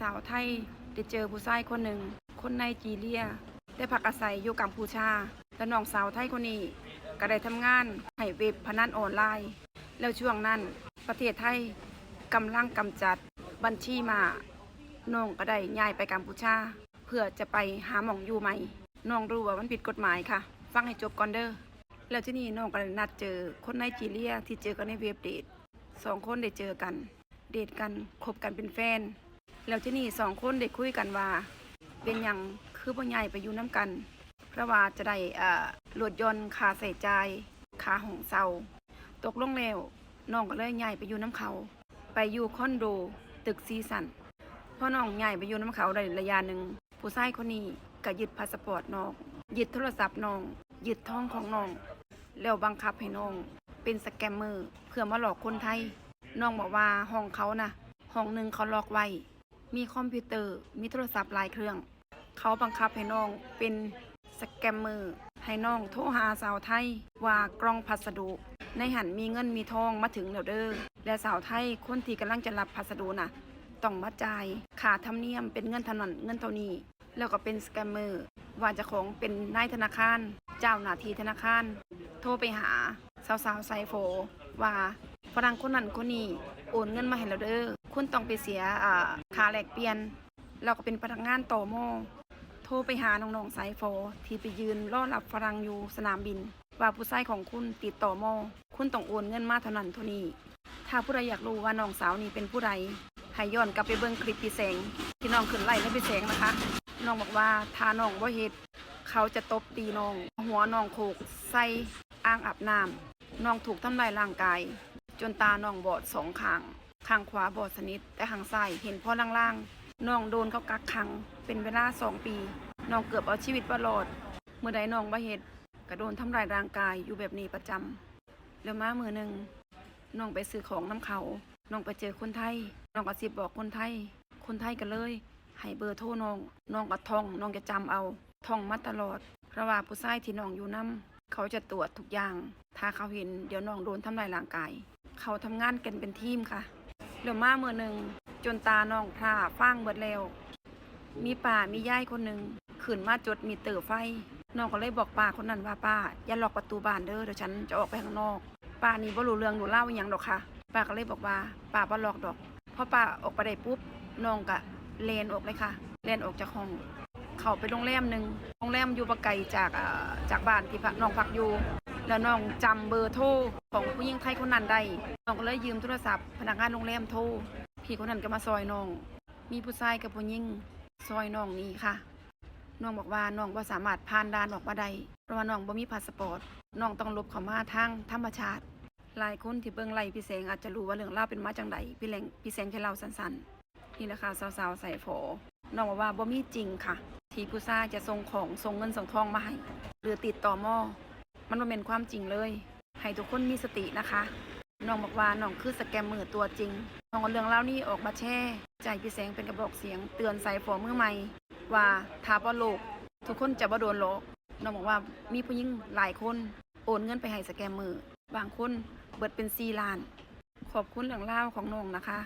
สาวไทยได้เจอผู้ชายคนหนึ่ง คนไนจีเรีย ได้พักอาศัยอยู่กัมพูชา และน้องสาวไทยคนนี้ก็ได้ทำงานให้เว็บพนันออนไลน์ แล้วช่วงนั้นประเทศไทยกำลังกำจัดบัญชีมาน้องก็ได้ย้ายไปกัมพูชา เพื่อจะไปหาหมองอยู่ใหม่น้องรู้ว่ามันผิดกฎหมายค่ะ ฟังให้จบก่อนเด้อแล้วที่นี่น้องก็ได้นัดเจอคนไนจีเรียที่เจอกันในเว็บเดทสองคนได้เจอกัน เดทกันคบกันเป็นแฟน แล้วที่นี่สองคนได้คุยกันว่า เป็นอย่างคือพ่อใหญ่ไปอยู่น้ำกัน เพราะว่าจะได้อ่าลดยนต์ค่าใส่ใจายค่าของเซาตกลงแล้วน้องก็เลยย้ายไปอยู่น้ำเขา ไปอยู่คอนโดตึกซีสันพอน้องย้ายไปอยู่น้ำเขาได้ระยะหนึ่งผู้ชายคนนี้ก็ยึดพาสปอร์ตน้องยึดโทรศัพท์น้องยึดทองของน้อง แล้วบังคับให้น้องเป็นสแกมเมอร์เพื่อมาหลอกคนไทย น้องบอกว่าห้องเขานะห้องหนึ่งเขาล็อกไว้ มีคอมพิวเตอร์ มีโทรศัพท์หลายเครื่อง เขาบังคับให้น้องเป็นสแกมเมอร์ให้น้องโทรหาสาวไทยว่ากล่องพัสดุ ในหันมีเงินมีทองมาถึงแล้วเด้อและสาวไทยคนที่กำลังจะรับพัสดุน่ะต้องมาจ่ายค่าธรรมเนียมเป็นเงินเท่านั้นเงินเท่านี้ แล้วก็เป็นสแกมเมอร์ว่าจะของเป็นนายธนาคาร เจ้าหน้าที่ธนาคาร โทรไปหาสาวสาวๆไซโฟว่า ฝรั่งคนนั้นคนนี้โอนเงินมาให้เราเด้อคุณต้องไปเสียอ่าค่าแลกเปลี่ยน เราก็เป็นพนักงานต่อโมโทรไปหาน้องๆไซโฟที่ไปยืนรอรับฝรั่งอยู่สนามบิน ว่าผู้ชายของคุณติดต่อโมคุณต้องโอนเงินมาเท่านั้นเท่านี้ ถ้าผู้ใดอยากรู้ว่าน้องสาวนี่เป็นผู้ใดให้ย้อนกลับไปเบิ่งคลิปพี่แสงที่น้องขึ้นไล่ในพี่แสงนะคะ น้องบอกว่าถ้าน้องบ่าเฮ็ดเขาจะตบตีน้อง หัวน้องโขกใส่อ่างอาบน้ำน้องถูกทำลายร่างกาย จนตาน้องบอดสองข้างข้างขวาบอดสนิทแต่ข้างซ้ายเห็นพ่อล่างๆน้องโดนเขากักขัง เป็นเวลาสองปีน้องเกือบเอาชีวิตบ่รอด เมื่อใดน้องบ่เฮ็ดก็โดนทำลายร่างกายอยู่แบบนี้ประจำแล้วมามือหนึ่งน้องไปซื้อของน้ำเขาน้องไปเจอคนไทยน้องก็สิบบอกคนไทย คนไทยก็เลยให้เบอร์โทรน้องน้องก็ท่องน้องจะจำเอาท่องมาตลอดเพราะว่าผู้ชายที่น้องอยู่นํเขาจะตรวจทุกอย่าง ถ้าเขาเห็นเดี๋ยวน้องโดนทำลายร่างกาย เขาทำงานกันเป็นทีมค่ะเดี๋ยวมาเมื่อหนึ่งจนตาน้องพราฟ้างเบิดแล้ว มีป่ามีย่ายคนหนึ่งขึ้นมาจดมีเตอไฟ น้องก็เลยบอกป้าคนนั้นว่าป้า อย่าล็อกประตูบ้านเด้อเดี๋ยวฉันจะออกไปข้างนอก ป้านี่บ่รู้เรื่องหนูเล่าอย่างดอกค่ะ ป้าก็เลยบอกว่าป้าบ่ล็อกดอกพอป้าออกไปได้ปุ๊บน้องก็เลนออกเลยค่ะ เลนออกจากห้อง เขาไปโรงแรมหนึ่งโรงแรมอยู่บ่ไกลจากจากบ้านที่พักน้องพักอยู่ แล้วน้องจำเบอร์โทรของผู้หญิงไทยคนนั้นได้น้องก็เลยยืมโทรศัพท์พนักงานโรงแรมโทรพี่คนนั้นก็มาซอยน้อง มีผู้ชายกับผู้หญิงซอยน้องนี่ค่ะน้องบอกว่าน้องบ่าสามารถผ่านด่านออกมาได้เพราะว่าน้องบ่มีพาสปอร์ตน้องต้องลบเข้ามาทางธรรมชาติ หลายคนที่เบิ่งไล่พี่แสงอาจจะรู้ว่าเรื่องเล่าวเป็นมาจังใดพี่แหลงพี่แสงแค่เล่าสั้นๆนี่แหละค่ะสาวๆใส่โฟน้องบอกว่าบ่มีจริงค่ะ ที่ผู้ชายจะส่งของส่งเงินส่งทองมาให้หรือติดต่อมอ มันเป็นความจริงเลย ให้ทุกคนมีสตินะคะน้องบอกว่าน้องคือสแกมเมอร์ตัวจริงน้องเอาเรื่องเล่านี้ออกมาแชร์ใจพี่แสงเป็นกระบอกเสียง เตือนใส่โฟมือใหม่ ว่าถ้าบ่โลก ทุกคนจะบ่โดนหลอกน้องบอกว่ามีผู้หญิงหลายคนโอนเงินไปให้สแกมเมอร์บางคนเบิดเป็น4ล้าน ขอบคุณเรื่องเล่าของน้องนะคะ